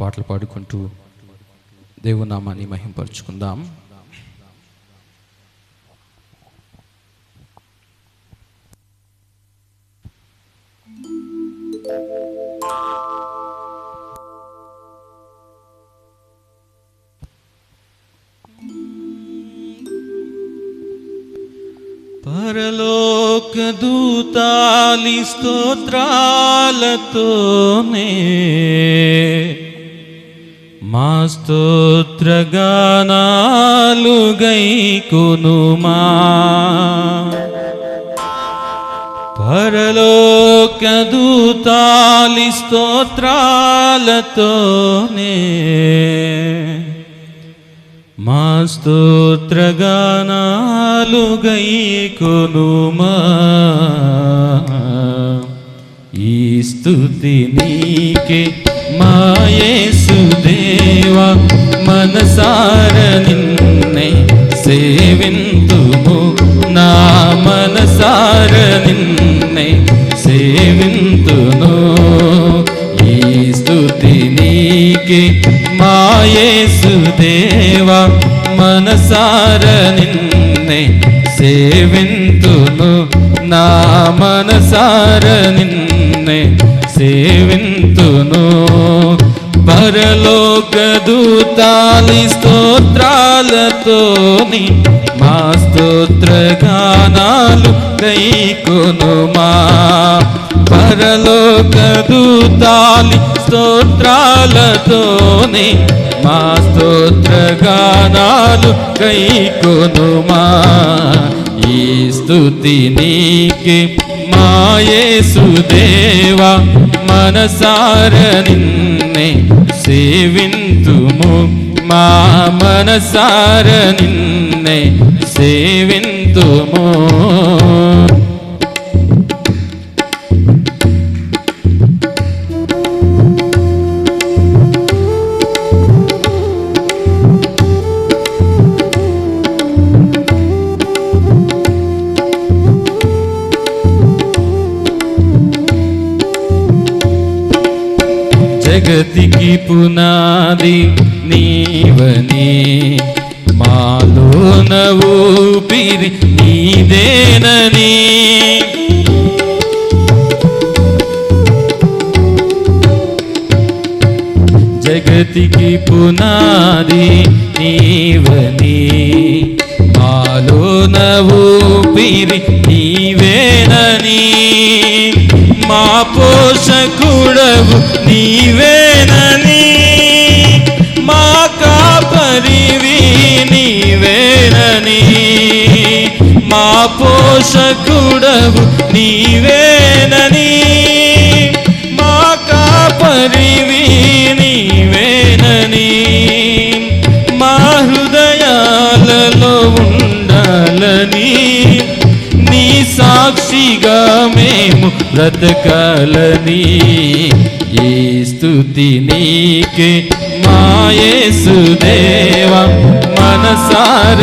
పాటలు పాడుకుంటూ దేవునామాన్ని మహింపరుచుకుందాం. పరలోక దూతాలి స్తోత్రాలతోనే మా స్తోత్రగానాలు గైకునుమా పరలోక దూతాలి స్తోత్రాలతోనే మా స్తోత్రగానాలు గైకొనుమా ఈ స్తుతి నీకే మాయేసుదేవా మనసార నిన్నే సేవింతుము. నా మనసార నిన్నే సేవింతును. ఈ స్తుతి నీకే మాయేసుదేవా మనసార నిన్నే సేవింతును. నా మనసార నిన్నే సేవింతును. పరలోక దూతాలి స్తోత్రాలతోని మా స్తోత్రగానాలు గైకొనుమా పరలోక దూతాలి స్తోత్రాలతోని మా స్తోత్రగానాలు గైకొనుమా ఈ స్థుతి నీకి మాయేసుదేవా మనసార నిన్న సేవింతుము మా మనసార నిన్నే సేవింతుము జగతికి పునాది నీవనే. మాలోన ఊపిరి నీదేనని. జగతికి పునాది నీవని. మాలోన ఊపిరి నీవేనని. మా పోషకుడవు నీవేనని. మా కాపరివి నీవేనని మా పోషకుడవు నీవే బ్రతకాలని ఈ స్థుతి నీకే. మాయేసుదేవ మనసార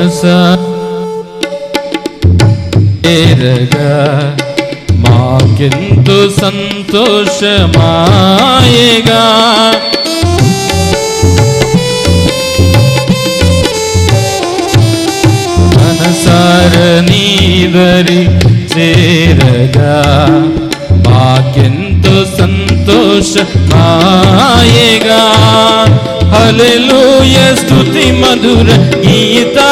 మనసా ఏరగా మాకెంతో సంతోషమాయగా మనసార నీదరి చేరగా మాకెంతో సంతోషమాయగా హలెలూయ స్తుతి మధుర గీతా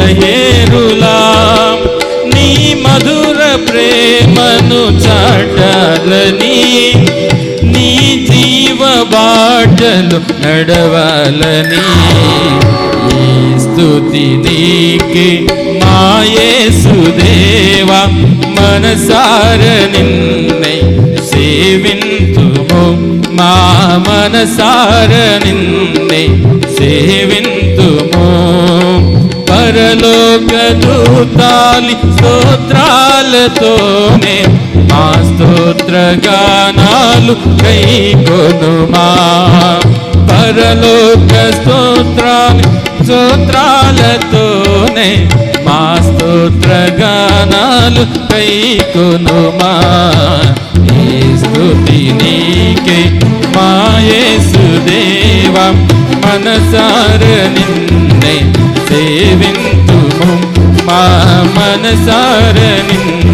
సెలయేరులా నీ మధుర ప్రేమను చాటాలని నీ జీవ బాటలు నడవాలని స్థుతి నీకి నీకే మాయేసుదేవా మనసార నిన్నే సేవింతుము. మా మనసార నిన్నే సేవి పరలోక దూతాలి స్తోత్రాలతోనే మా స్తోత్ర గానాలు కైకొనుమా. పరలోక స్తోత్రాలు స్తోత్రాలతోనే మా స్తోత్ర గానాలు కైకొనుమా. ఏ స్తుతి నీకే మాయేసు యేసుదేవా మనసార నిన్న సేవింతుము మా మనసార నిన్నే.